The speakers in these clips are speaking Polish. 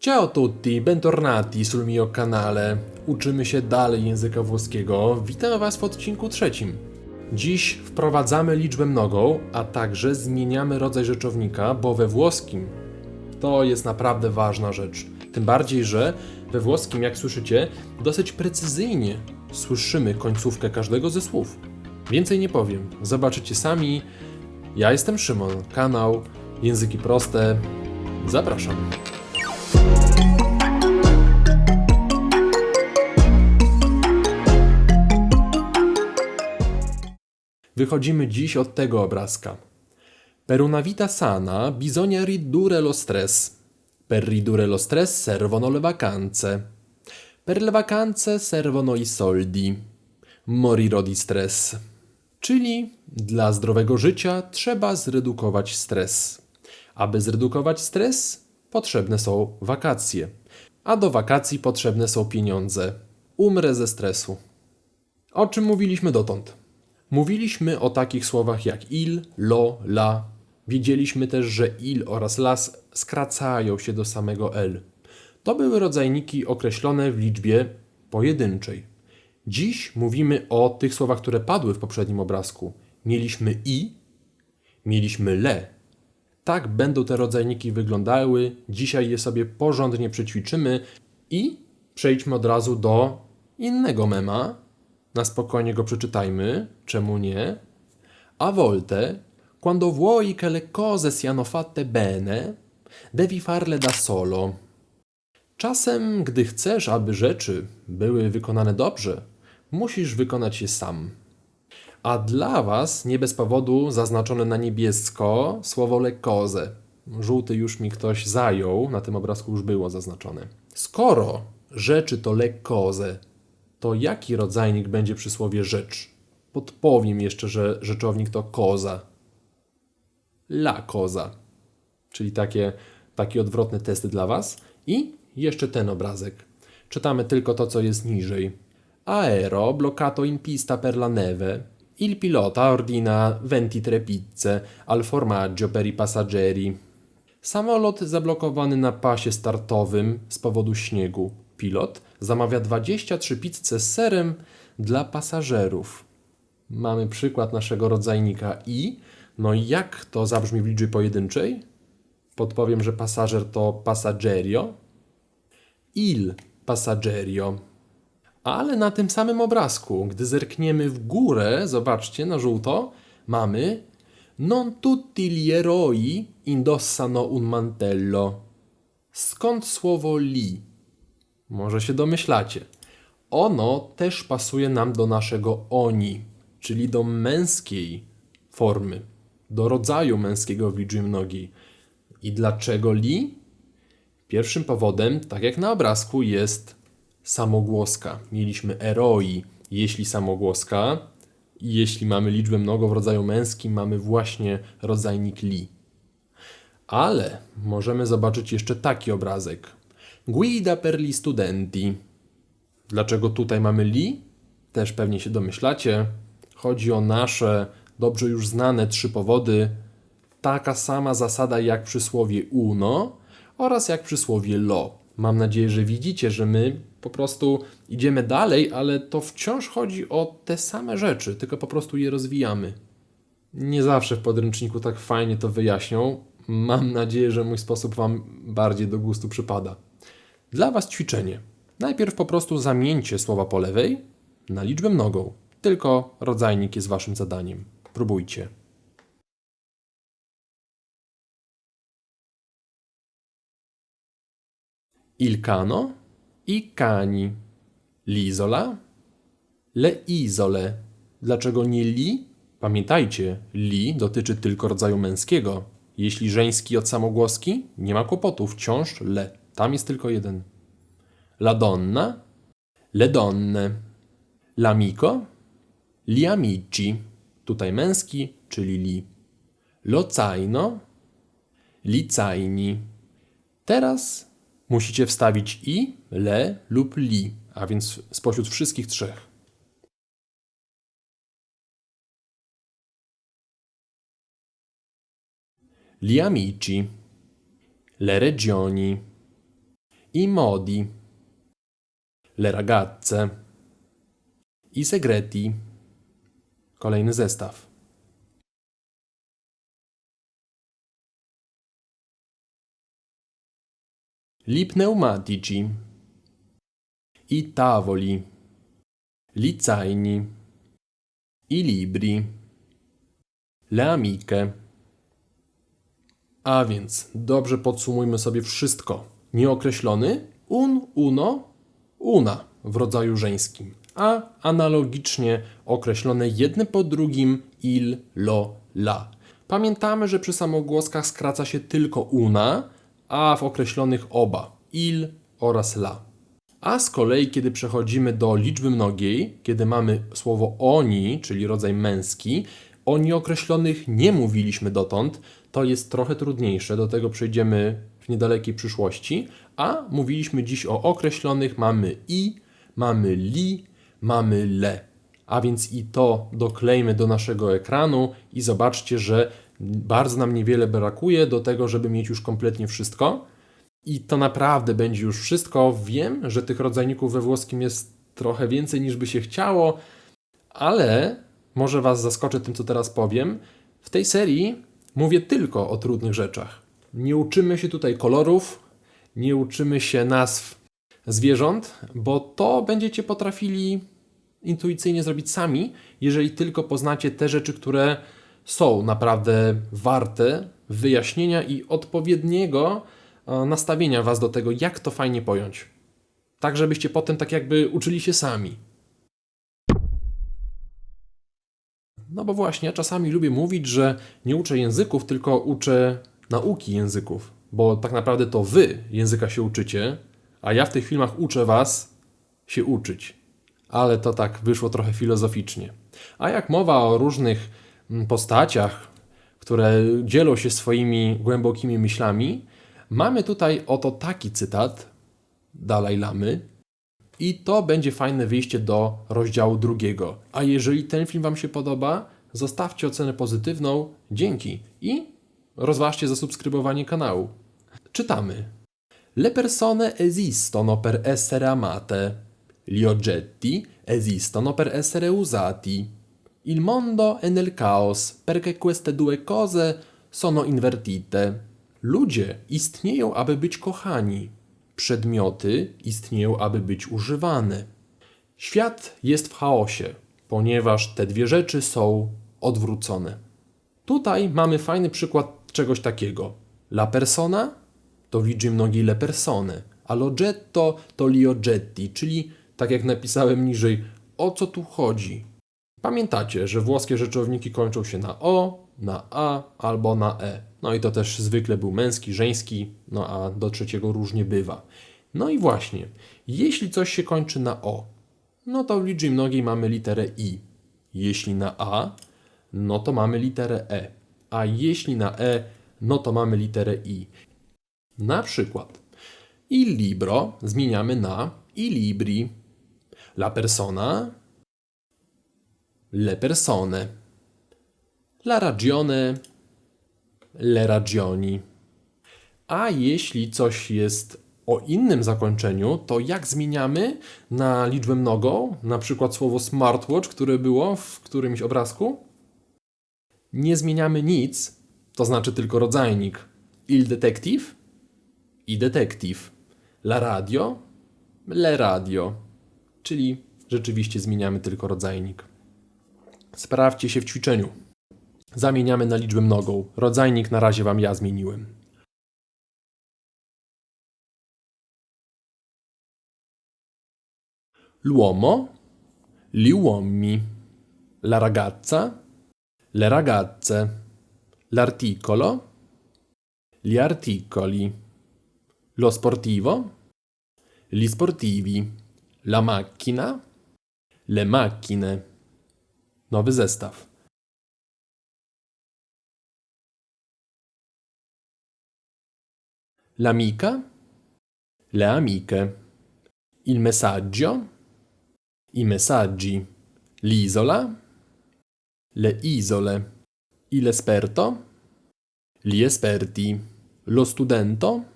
Ciao tutti, bentornati sul mio canale. Uczymy się dalej języka włoskiego. Witam Was w odcinku trzecim. Dziś wprowadzamy liczbę mnogą, a także zmieniamy rodzaj rzeczownika, bo we włoskim to jest naprawdę ważna rzecz. Tym bardziej, że we włoskim, jak słyszycie, dosyć precyzyjnie słyszymy końcówkę każdego ze słów. Więcej nie powiem, zobaczycie sami. Ja jestem Szymon, kanał Języki Proste. Zapraszam. Wychodzimy dziś od tego obrazka. Per una vita sana bisogna ridurre lo stress. Per ridurre lo stress servono le vacanze. Per le vacanze servono i soldi. Morirò di stress. Czyli dla zdrowego życia trzeba zredukować stres. Aby zredukować stres, potrzebne są wakacje. A do wakacji potrzebne są pieniądze. Umrę ze stresu. O czym mówiliśmy dotąd? Mówiliśmy o takich słowach jak il, lo, la. Wiedzieliśmy też, że il oraz las skracają się do samego l. To były rodzajniki określone w liczbie pojedynczej. Dziś mówimy o tych słowach, które padły w poprzednim obrazku. Mieliśmy i, mieliśmy le. Tak będą te rodzajniki wyglądały. Dzisiaj je sobie porządnie przećwiczymy i przejdźmy od razu do innego mema. Na spokojnie go przeczytajmy. Czemu nie? A volte, quando vuoi che le cose siano fatte bene, devi farle da solo. Czasem, gdy chcesz, aby rzeczy były wykonane dobrze, musisz wykonać je sam. A dla Was nie bez powodu zaznaczone na niebiesko słowo le cose. Żółty już mi ktoś zajął, na tym obrazku już było zaznaczone. Skoro rzeczy to le cose, to jaki rodzajnik będzie przy słowie rzecz? Podpowiem jeszcze, że rzeczownik to koza. La koza. Czyli takie, takie odwrotne testy dla Was. I jeszcze ten obrazek. Czytamy tylko to, co jest niżej. Aero bloccato in pista per la neve. Il pilota ordina 23 pizze al formaggio per i passeggeri. Samolot zablokowany na pasie startowym z powodu śniegu. Pilot zamawia 23 pizze z serem dla pasażerów. Mamy przykład naszego rodzajnika i. No i jak to zabrzmi w liczbie pojedynczej? Podpowiem, że pasażer to passagerio. Il passagerio. Ale na tym samym obrazku, gdy zerkniemy w górę, zobaczcie na żółto, mamy Non tutti gli eroi indossano un mantello. Skąd słowo li? Może się domyślacie. Ono też pasuje nam do naszego oni, czyli do męskiej formy, do rodzaju męskiego w liczbie mnogiej. I dlaczego li? Pierwszym powodem, tak jak na obrazku, jest samogłoska. Mieliśmy eroi, jeśli samogłoska, i jeśli mamy liczbę mnogo w rodzaju męskim, mamy właśnie rodzajnik li. Ale możemy zobaczyć jeszcze taki obrazek. Guida per li studenti. Dlaczego tutaj mamy li? Też pewnie się domyślacie. Chodzi o nasze dobrze już znane trzy powody. Taka sama zasada jak przysłowie uno oraz jak przysłowie lo. Mam nadzieję, że widzicie, że my po prostu idziemy dalej, ale to wciąż chodzi o te same rzeczy, tylko po prostu je rozwijamy. Nie zawsze w podręczniku tak fajnie to wyjaśnią. Mam nadzieję, że mój sposób Wam bardziej do gustu przypada. Dla Was ćwiczenie. Najpierw po prostu zamieńcie słowa po lewej na liczbę mnogą. Tylko rodzajnik jest Waszym zadaniem. Próbujcie. Il cano, i cani. L'isola, le isole. Dlaczego nie li? Pamiętajcie, li dotyczy tylko rodzaju męskiego. Jeśli żeński od samogłoski, nie ma kłopotu, wciąż le. Tam jest tylko jeden. La donna, le donne. L'amico, li amici. Tutaj męski, czyli li. Lo zaino, li zaini. Teraz musicie wstawić i, le lub li, a więc spośród wszystkich trzech. Gli amici, le regioni, i modi, le ragazze, i segreti. Kolejny zestaw. Li pneumatici, i tavoli, li zaini, i libri, le amiche. A więc dobrze podsumujmy sobie wszystko. Nieokreślony un, uno, una w rodzaju żeńskim, a analogicznie określone jedne po drugim il, lo, la. Pamiętamy, że przy samogłoskach skraca się tylko una, a w określonych oba il oraz la. A z kolei, kiedy przechodzimy do liczby mnogiej, kiedy mamy słowo oni, czyli rodzaj męski, o nieokreślonych nie mówiliśmy dotąd, to jest trochę trudniejsze, do tego przejdziemy w niedalekiej przyszłości, a mówiliśmy dziś o określonych, mamy i, mamy li, mamy le. A więc i to doklejmy do naszego ekranu i zobaczcie, że bardzo nam niewiele brakuje do tego, żeby mieć już kompletnie wszystko. I to naprawdę będzie już wszystko. Wiem, że tych rodzajników we włoskim jest trochę więcej niż by się chciało, ale może Was zaskoczę tym, co teraz powiem. W tej serii mówię tylko o trudnych rzeczach. Nie uczymy się tutaj kolorów, nie uczymy się nazw zwierząt, bo to będziecie potrafili intuicyjnie zrobić sami, jeżeli tylko poznacie te rzeczy, które są naprawdę warte wyjaśnienia i odpowiedniego e, nastawienia Was do tego, jak to fajnie pojąć. Tak, żebyście potem tak jakby uczyli się sami. No bo właśnie, ja czasami lubię mówić, że nie uczę języków, tylko uczę nauki języków, bo tak naprawdę to Wy języka się uczycie, a ja w tych filmach uczę Was się uczyć. Ale to tak wyszło trochę filozoficznie. A jak mowa o różnych postaciach, które dzielą się swoimi głębokimi myślami, mamy tutaj oto taki cytat Dalaj Lamy. I to będzie fajne wyjście do rozdziału drugiego. A jeżeli ten film Wam się podoba, zostawcie ocenę pozytywną, dzięki i rozważcie zasubskrybowanie kanału. Czytamy. Le persone esistono per essere amate. Gli oggetti esistono per essere usati. Il mondo è nel caos perché queste due cose sono invertite. Ludzie istnieją, aby być kochani. Przedmioty istnieją, aby być używane. Świat jest w chaosie, ponieważ te dwie rzeczy są odwrócone. Tutaj mamy fajny przykład czegoś takiego. La persona to w liczbie mnogiej le persone, a l'oggetto to li oggetti, czyli tak jak napisałem niżej, o co tu chodzi. Pamiętacie, że włoskie rzeczowniki kończą się na o, na a albo na e. No i to też zwykle był męski, żeński, no a do trzeciego różnie bywa. No i właśnie, jeśli coś się kończy na o, no to w liczbie mnogiej mamy literę i. Jeśli na a, no to mamy literę e. A jeśli na e, no to mamy literę i. Na przykład il libro zmieniamy na i libri. La persona le persone. La ragione le ragioni. A jeśli coś jest o innym zakończeniu, to jak zmieniamy na liczbę mnogą, na przykład słowo smartwatch, które było w którymś obrazku? Nie zmieniamy nic, to znaczy tylko rodzajnik. Il detective i detective. La radio le radio. Czyli rzeczywiście zmieniamy tylko rodzajnik. Sprawdźcie się w ćwiczeniu. Zamieniamy na liczbę mnogą. Rodzajnik na razie Wam ja zmieniłem. L'uomo, gli uomini, la ragazza, le ragazze, l'articolo, gli articoli, lo sportivo, gli sportivi, la macchina, le macchine. Nowy zestaw. L'amica, le amiche, il messaggio, i messaggi, l'isola, le isole, il esperto, gli esperti, lo studento,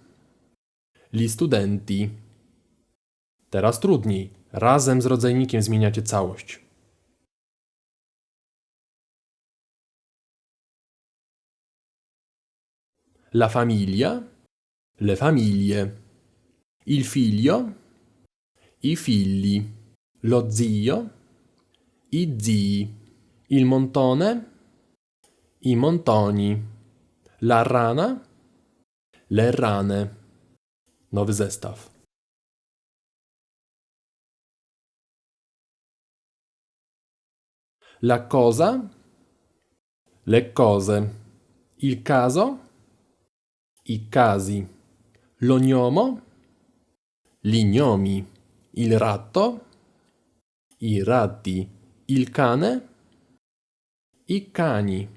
Li studenti. Teraz trudniej. Razem z rodzajnikiem zmieniacie całość. La famiglia, le famiglie, il figlio, i figli, lo zio, i zii, il montone, i montoni, la rana, le rane. Nowy zestaw. La cosa, le cose, il caso, i casi, lo gnomo, gli gnomi, il ratto, i ratti, il cane, i cani.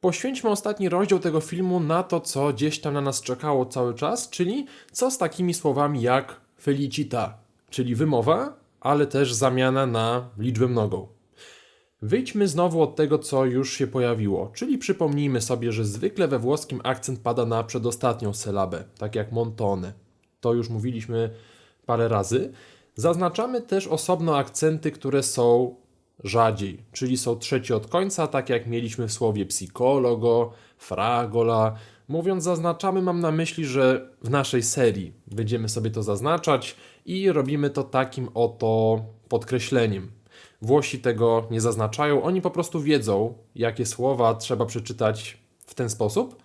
Poświęćmy ostatni rozdział tego filmu na to, co gdzieś tam na nas czekało cały czas, czyli co z takimi słowami jak felicita, czyli wymowa, ale też zamiana na liczbę mnogą. Wyjdźmy znowu od tego, co już się pojawiło, czyli przypomnijmy sobie, że zwykle we włoskim akcent pada na przedostatnią sylabę, tak jak montone. To już mówiliśmy parę razy. Zaznaczamy też osobno akcenty, które są rzadziej, czyli są trzeci od końca, tak jak mieliśmy w słowie psychologo, fragola. Mówiąc zaznaczamy, mam na myśli, że w naszej serii będziemy sobie to zaznaczać i robimy to takim oto podkreśleniem. Włosi tego nie zaznaczają, oni po prostu wiedzą, jakie słowa trzeba przeczytać w ten sposób,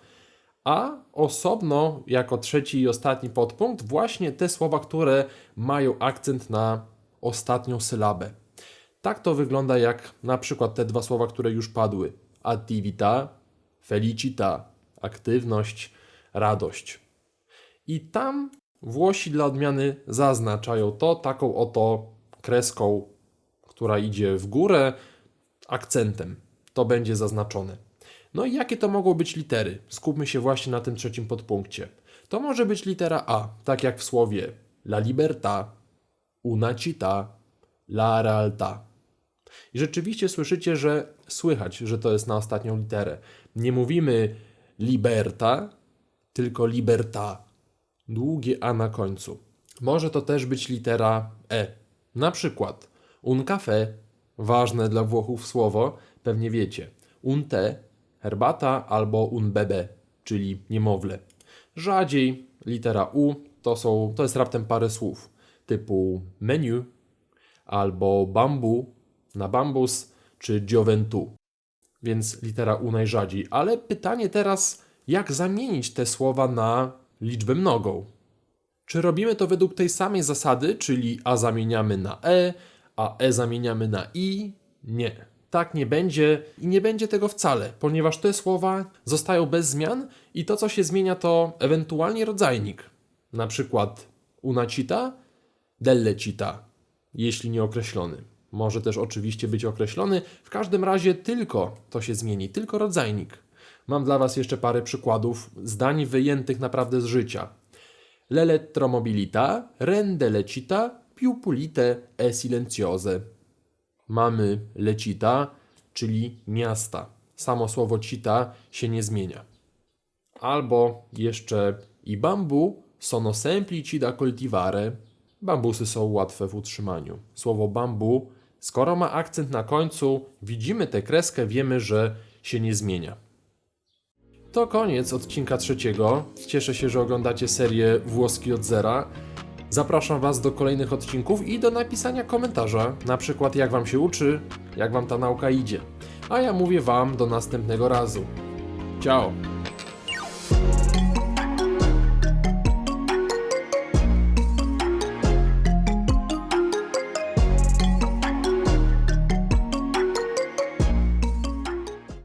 a osobno, jako trzeci i ostatni podpunkt, właśnie te słowa, które mają akcent na ostatnią sylabę. Tak to wygląda jak na przykład te dwa słowa, które już padły: attività, felicita, aktywność, radość. I tam Włosi dla odmiany zaznaczają to taką oto kreską, która idzie w górę, akcentem. To będzie zaznaczone. No i jakie to mogą być litery? Skupmy się właśnie na tym trzecim podpunkcie. To może być litera A, tak jak w słowie la libertà, una città, la realtà. I rzeczywiście słyszycie, że słychać, że to jest na ostatnią literę. Nie mówimy liberta, tylko libertà. Długie A na końcu. Może to też być litera E. Na przykład un café, ważne dla Włochów słowo, pewnie wiecie. Un té, herbata albo un bebé, czyli niemowlę. Rzadziej litera U to, są, to jest raptem parę słów typu menu albo bambu na bambus czy gioventu. Więc litera U najrzadziej. Ale pytanie teraz, jak zamienić te słowa na liczbę mnogą? Czy robimy to według tej samej zasady, czyli A zamieniamy na E, a E zamieniamy na I? Nie. Tak nie będzie i nie będzie tego wcale, ponieważ te słowa zostają bez zmian i to, co się zmienia, to ewentualnie rodzajnik. Na przykład unacita, dellecita, jeśli nie określony. Może też oczywiście być określony, w każdym razie tylko to się zmieni, tylko rodzajnik. Mam dla Was jeszcze parę przykładów zdań wyjętych naprawdę z życia. L'elettromobilità rende lecita più pulite e silenziose. Mamy lecita, czyli miasta. Samo słowo cita się nie zmienia. Albo jeszcze i bambu sono semplici da coltivare. Bambusy są łatwe w utrzymaniu. Słowo bambu, skoro ma akcent na końcu, widzimy tę kreskę, wiemy, że się nie zmienia. To koniec odcinka trzeciego. Cieszę się, że oglądacie serię Włoski od zera. Zapraszam Was do kolejnych odcinków i do napisania komentarza, na przykład jak Wam się uczy, jak Wam ta nauka idzie. A ja mówię Wam do następnego razu. Ciao!